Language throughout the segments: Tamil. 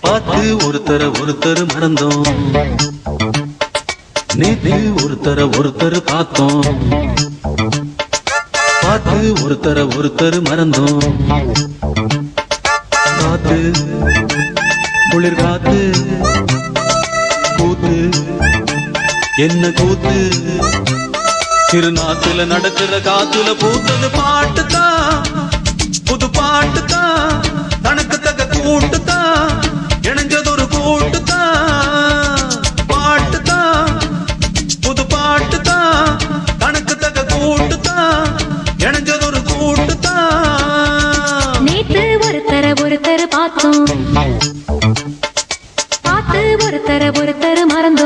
பார்த்து ஒருத்தர ஒருத்தர் மறந்தோம். நேத்து ஒருத்தர ஒருத்தர் பார்த்தோம். பார்த்து ஒருத்தர ஒருத்தர் மறந்தோம். காத்து குளிர் காத்து கூத்து என்ன கூத்து? திருநாத்துல நடக்கிற காத்துல பூத்தது பாட்டு தான். புது பாட்டு தான். தனக்கு தக்க கூட்டு ஒருத்தர ஒருத்தர் மறந்து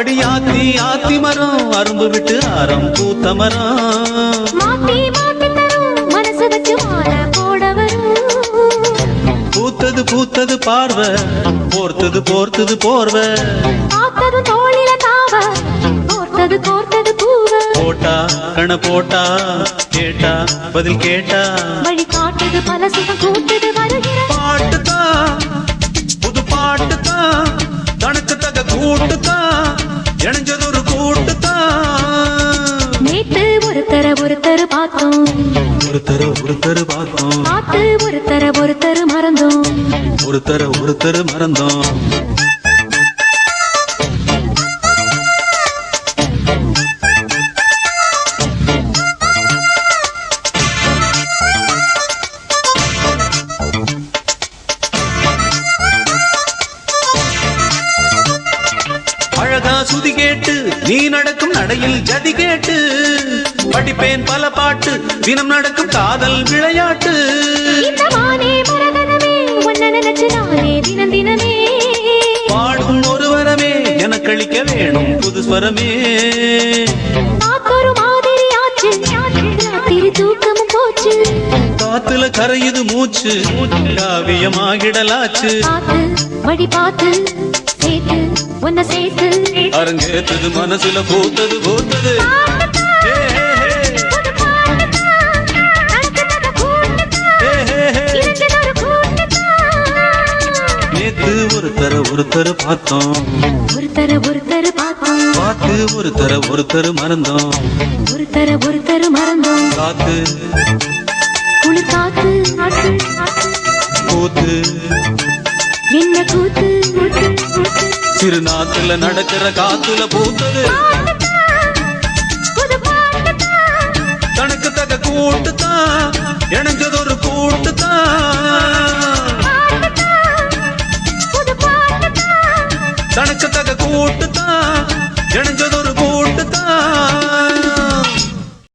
அடியாத்தி ஆத்தி மரம் அரும்பு விட்டு ஆரம் பூத்த மரம். பூத்தது பூத்தது பார்வை போர்த்தது போர்த்தது போர்வை. போட்டா கண போட்டா கேட்டா பதில் கேட்டா. வழி காட்டுது பல சுகம் கூட்டுது வருகிற. பாட்டு தான் புது பாட்டு தான் தனக்கு தக்க கூட்டு தான் இணைஞ்சது ஒரு கூட்டு தான் நேத்து ஒருத்தர ஒருத்தர் பார்த்தோம். ஒருத்தர ஒருத்தர் பார்த்தோம். பார்த்து ஒருத்தர ஒருத்தர் மறந்தோம். ஒருத்தர ஒருத்தர் மறந்தோம். சுதி கேட்டு நீ நடக்கும் நடையில் ஜதி கேட்டு. படிப்பேன் பல பாட்டு தினம் நடக்கும் காதல் விளையாட்டு. பாடும் ஒரு வரமே எனக்களிக்க வேணும் புது ஸ்வரமே. காத்துல கரையுது மூச்சு காவியமாகிடலாச்சு. வழி பார்த்து சேர்த்து உன்னை சேர்த்து. அரங்கேத்தது மனசுல பூத்தது பூத்தது. நேத்து ஒருத்தர ஒருத்தர் பார்த்தோம். ஒருத்தர ஒருத்தர் பார்த்தோம். பார்த்து ஒருத்தர ஒருத்தர் மறந்தோம். ஒருத்தர ஒருத்தர் மறந்தோம். காத்து. குளிர் காத்து. கூத்து என்ன கூத்து சிறுநாத்துல நடக்கிற காத்துல பூத்தது. தனக்கு தக கூட்டு தான் இணைஞ்சது ஒரு கூட்டு தான் தனக்கு தக கூட்டு தான் இணைஞ்சது ஒரு கூட்டு